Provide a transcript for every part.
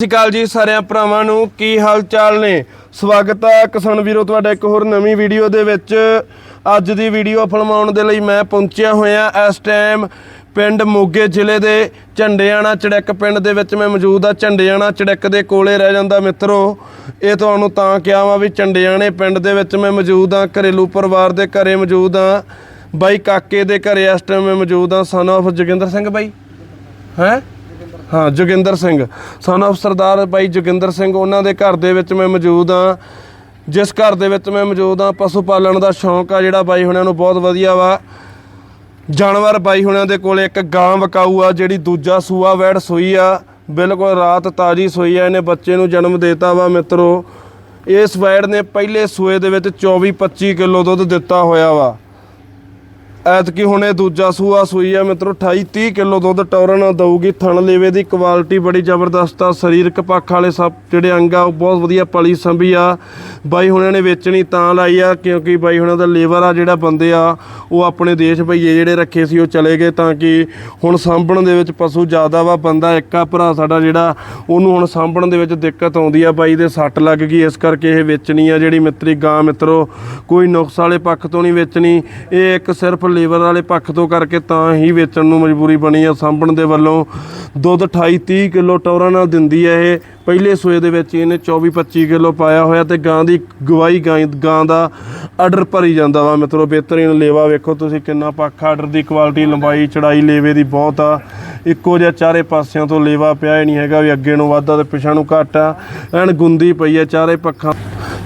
ਸਤਿ ਸ਼੍ਰੀ ਅਕਾਲ ਜੀ ਸਾਰਿਆਂ ਭਰਾਵਾਂ ਨੂੰ, ਕੀ ਹਾਲ ਚਾਲ ਨੇ? ਸਵਾਗਤ ਹੈ ਕਿਸਾਨ ਵੀਰੋ, ਤੁਹਾਡਾ ਇੱਕ ਹੋਰ ਨਵੀਂ ਵੀਡੀਓ ਦੇ ਵਿੱਚ। ਅੱਜ ਦੀ ਵੀਡੀਓ ਫਿਲਮਾਉਣ ਦੇ ਲਈ ਮੈਂ ਪਹੁੰਚਿਆ ਹੋਇਆ ਇਸ ਟਾਈਮ ਪਿੰਡ ਮੋਗੇ ਜ਼ਿਲ੍ਹੇ ਦੇ ਝੰਡਿਆਣਾ ਚੜੈਕ ਪਿੰਡ ਦੇ ਵਿੱਚ ਮੈਂ ਮੌਜੂਦ ਆ ਝੰਡਿਆਣਾ ਚੜਕ ਦੇ ਕੋਲੇ ਰਹਿ ਜਾਂਦਾ ਮਿੱਤਰੋ, ਇਹ ਤੁਹਾਨੂੰ ਤਾਂ ਕਿਹਾ ਵਾ ਵੀ ਝੰਡਿਆਣੇ ਪਿੰਡ ਦੇ ਵਿੱਚ ਮੈਂ ਮੌਜੂਦ ਆ ਘਰੇਲੂ ਪਰਿਵਾਰ ਦੇ ਘਰੇ ਮੌਜੂਦ ਆ ਬਾਈ ਕਾਕੇ ਦੇ ਘਰੇ ਇਸ ਟਾਈਮ ਮੈਂ ਮੌਜੂਦ ਆ ਸਨ of ਜੋਗਿੰਦਰ ਸਿੰਘ ਬਾਈ। ਹੈ? ਹਾਂ, ਜੋਗਿੰਦਰ ਸਿੰਘ। ਸਨ of ਸਰਦਾਰ ਬਾਈ ਜੋਗਿੰਦਰ ਸਿੰਘ, ਉਹਨਾਂ ਦੇ ਘਰ ਦੇ ਵਿੱਚ ਮੈਂ ਮੌਜੂਦ ਹਾਂ। ਜਿਸ ਘਰ ਦੇ ਵਿੱਚ ਮੈਂ ਮੌਜੂਦ ਹਾਂ, ਪਸ਼ੂ ਪਾਲਣ ਦਾ ਸ਼ੌਂਕ ਆ ਜਿਹੜਾ ਬਾਈ ਹੁਣਾਂ ਨੂੰ ਬਹੁਤ ਵਧੀਆ ਵਾ। ਜਾਨਵਰ ਬਾਈ ਹੁਣਾਂ ਦੇ ਕੋਲੇ ਇੱਕ ਗਾਂ ਵਕਾਊ ਆ, ਜਿਹੜੀ ਦੂਜਾ ਸੂਆ ਵੈੜ ਸੂਈ ਆ। ਬਿਲਕੁਲ ਰਾਤ ਤਾਜੀ ਸੂਈ ਆ, ਇਹਨੇ ਬੱਚੇ ਨੂੰ ਜਨਮ ਦੇਤਾ ਵਾ ਮਿੱਤਰੋ। ਇਸ ਵੈੜ ਨੇ ਪਹਿਲੇ ਸੂਏ ਦੇ ਵਿੱਚ 24 25 ਕਿਲੋ ਦੁੱਧ ਦਿੱਤਾ ਹੋਇਆ ਵਾ। ਐਤਕੀ ਹੁਣ ਇਹ ਦੂਜਾ ਸੂਆ ਸੂਈ ਆ ਮਿੱਤਰੋ 28 30 ਕਿਲੋ ਦੁੱਧ ਟੌਰਨ ਦਊਗੀ। ਥਣ ਲੇਵੇ ਦੀ ਕੁਆਲਿਟੀ ਬੜੀ ਜ਼ਬਰਦਸਤ ਆ, ਸਰੀਰਕ ਪੱਖ ਵਾਲੇ ਸਭ ਜਿਹੜੇ ਅੰਗ ਆ, ਉਹ ਬਹੁਤ ਵਧੀਆ ਪਲੀ ਸੰਭੀ ਆ। ਬਾਈ ਹੁਣਾਂ ਨੇ ਵੇਚਣੀ ਤਾਂ ਲਾਈ ਆ, ਕਿਉਂਕਿ ਬਾਈ ਹੁਣਾਂ ਦਾ ਲੇਬਰ ਆ ਜਿਹੜਾ ਬੰਦੇ ਆ, ਉਹ ਆਪਣੇ ਦੇਸ਼ ਭਈਏ ਜਿਹੜੇ ਰੱਖੇ ਸੀ, ਉਹ ਚਲੇ ਗਏ ਤਾਂ ਕਿ ਹੁਣ ਸਾਂਭਣ ਦੇ ਵਿੱਚ ਪਸ਼ੂ ਜ਼ਿਆਦਾ ਵਾ, ਬੰਦਾ ਇੱਕ ਆ, ਭਰਾ ਸਾਡਾ ਜਿਹੜਾ, ਉਹਨੂੰ ਹੁਣ ਸਾਂਭਣ ਦੇ ਵਿੱਚ ਦਿੱਕਤ ਆਉਂਦੀ ਆ। ਬਾਈ ਦੇ ਸੱਟ ਲੱਗ ਗਈ, ਇਸ ਕਰਕੇ ਇਹ ਵੇਚਣੀ ਆ ਜਿਹੜੀ ਮਿੱਤਰੀ ਗਾਂ ਮਿੱਤਰੋ, ਕੋਈ ਨੁਕਸ ਵਾਲੇ ਪੱਖ ਤੋਂ ਨਹੀਂ ਵੇਚਣੀ। ਇਹ ਇੱਕ ਸਿਰਫ ਲੇਬਰ ਵਾਲੇ ਪੱਖ ਤੋਂ ਕਰਕੇ ਤਾਂ ਹੀ ਵੇਚਣ ਨੂੰ ਮਜਬੂਰੀ ਬਣੀ ਆ। ਸਾਂਭਣ ਦੇ ਵੱਲੋਂ ਦੁੱਧ 28 30 ਕਿਲੋ ਟੌਰਾਂ ਨਾਲ ਦਿੰਦੀ ਆ ਇਹ। ਪਹਿਲੇ ਸੂਏ ਦੇ ਵਿੱਚ ਇਹਨੇ 24 25 ਕਿਲੋ ਪਾਇਆ ਹੋਇਆ ਤੇ ਗਾਂ ਦੀ ਗਵਾਈ ਗਾਂ ਗਾਂ ਦਾ ਆਰਡਰ ਭਰੀ ਜਾਂਦਾ ਵਾ। ਮਿੱਤਰੋ, ਬਿਹਤਰੀਨ ਲੇਵਾ ਵੇਖੋ ਤੁਸੀਂ ਕਿੰਨਾ ਪੱਖ ਆਰਡਰ ਦੀ ਕੁਆਲਿਟੀ ਲੰਬਾਈ ਚੜਾਈ ਲੇਵੇ ਦੀ ਬਹੁਤ ਆ। ਇੱਕੋ ਜਿਹਾ ਚਾਰੇ ਪਾਸਿਆਂ ਤੋਂ ਲੇਵਾ ਪਿਆ ਹੀ ਨਹੀਂ ਹੈਗਾ ਵੀ ਅੱਗੇ ਨੂੰ ਵੱਧਦਾ ਤੇ ਪਿਛਾਂ ਨੂੰ ਘੱਟ ਆ। ਐਨ ਗੁੰਦੀ ਪਈ ਆ ਚਾਰੇ ਪੱਖਾਂ।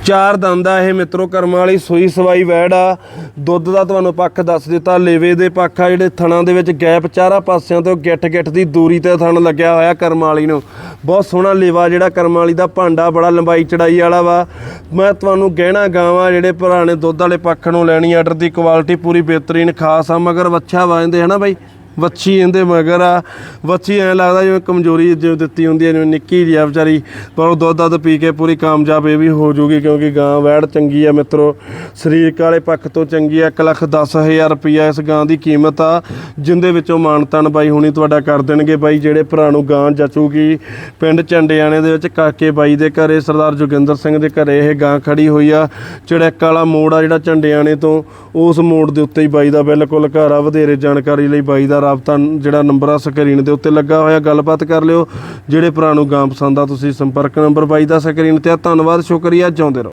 ਚਾਰ ਦੰਦ ਆ ਇਹ ਮਿੱਤਰੋ, ਕਰਮਾਂ ਵਾਲੀ ਸੂਈ ਸਵਾਈ ਵੈੜ ਆ। ਦੁੱਧ ਦਾ ਤੁਹਾਨੂੰ ਪੱਖ ਦੱਸ ਦਿੱਤਾ, ਲੇਵੇ ਦੇ ਪੱਖ ਆ ਜਿਹੜੇ ਥਣਾਂ ਦੇ ਵਿੱਚ ਗੈਪ ਚਾਰਾਂ ਪਾਸਿਆਂ ਤੋਂ ਗਿੱਠ ਗਿੱਠ ਦੀ ਦੂਰੀ ਤੇ ਥਣ ਲੱਗਿਆ ਹੋਇਆ ਕਰਮਾਂ ਵਾਲੀ ਨੂੰ। ਬਹੁਤ ਸੋਹਣਾ ਲੇਵਾ ਜਿਹੜਾ ਕਰਮ ਵਾਲੀ ਦਾ ਭਾਂਡਾ ਬੜਾ ਲੰਬਾਈ ਚੜਾਈ ਵਾਲਾ ਵਾ। ਮੈਂ ਤੁਹਾਨੂੰ ਗਹਿਣਾ ਗਾਵਾਂ ਜਿਹੜੇ ਪੁਰਾਣੇ ਦੁੱਧ ਵਾਲੇ ਪੱਖ ਨੂੰ ਲੈਣੀ ਆਰਡਰ ਦੀ ਕੁਆਲਿਟੀ ਪੂਰੀ ਬਿਹਤਰੀਨ, ਖਾਸ ਆ, ਮਗਰ ਵੱਛਾ ਵਾਂਦੇ ਹਨਾ ਬਾਈ? ਵੱਛੀ ਇਹਦੇ ਮਗਰ ਆ। ਵੱਛੀ ਐ ਲੱਗਦਾ ਜਿਵੇਂ ਕਮਜ਼ੋਰੀ ਜਿਵੇਂ ਦਿੱਤੀ ਹੁੰਦੀ ਹੈ ਜਿਵੇਂ ਨਿੱਕੀ ਜਿਹੀ ਆ ਵਿਚਾਰੀ। ਪਰ ਉਹ ਦੁੱਧ ਦੱਧ ਪੀ ਕੇ ਪੂਰੀ ਕਾਮਯਾਬ ਇਹ ਵੀ ਹੋ ਜੂਗੀ ਕਿਉਂਕਿ ਗਾਂ ਵੈੜ ਚੰਗੀ ਆ ਮਿੱਤਰੋ। ਸਰੀਰਕ ਵਾਲੇ ਪੱਖ ਤੋਂ ਚੰਗੀ ਆ। 1 ਲੱਖ 10000 ਰੁਪਈਆ ਇਸ ਗਾਂ ਦੀ ਕੀਮਤ ਆ, ਜਿੰਦੇ ਵਿੱਚੋਂ ਮਾਨਤਨ ਬਾਈ ਹੁਣੀ ਤੁਹਾਡਾ ਕਰ ਦੇਣਗੇ ਬਾਈ, ਜਿਹੜੇ ਭਰਾ ਨੂੰ ਗਾਂ ਜਚੂਗੀ। ਪਿੰਡ ਚੰਡਿਆਣੇ ਦੇ ਵਿੱਚ ਕਾਕੇ ਬਾਈ ਦੇ ਘਰੇ, ਸਰਦਾਰ ਜੋਗਿੰਦਰ ਸਿੰਘ ਦੇ ਘਰੇ ਇਹ ਗਾਂ ਖੜੀ ਹੋਈ ਆ। ਚੜੈਕ ਵਾਲਾ ਮੋੜ ਆ ਜਿਹੜਾ ਚੰਡਿਆਣੇ ਤੋਂ, ਉਸ ਮੋੜ ਦੇ ਉੱਤੇ ਹੀ ਬਾਈ ਦਾ ਬਿਲਕੁਲ ਘਰ ਆ। ਵਧੇਰੇ ਜਾਣਕਾਰੀ ਲਈ ਬਾਈ ਦਾ ਰਾਬਤਾ ਜਿਹੜਾ ਨੰਬਰ ਆ ਸਕਰੀਨ ਦੇ ਉੱਤੇ ਲੱਗਾ ਹੋਇਆ, ਗੱਲਬਾਤ ਕਰ ਲਿਓ। ਜਿਹੜੇ ਭਰਾ ਨੂੰ ਗਾਂ ਪਸੰਦ ਆ, ਤੁਸੀਂ ਸੰਪਰਕ ਨੰਬਰ ਬਾਈ ਦਾ ਸਕਰੀਨ ਤੇ ਆ। ਧੰਨਵਾਦ, ਸ਼ੁਕਰੀਆ, ਜਿਉਂਦੇ ਰਹੋ।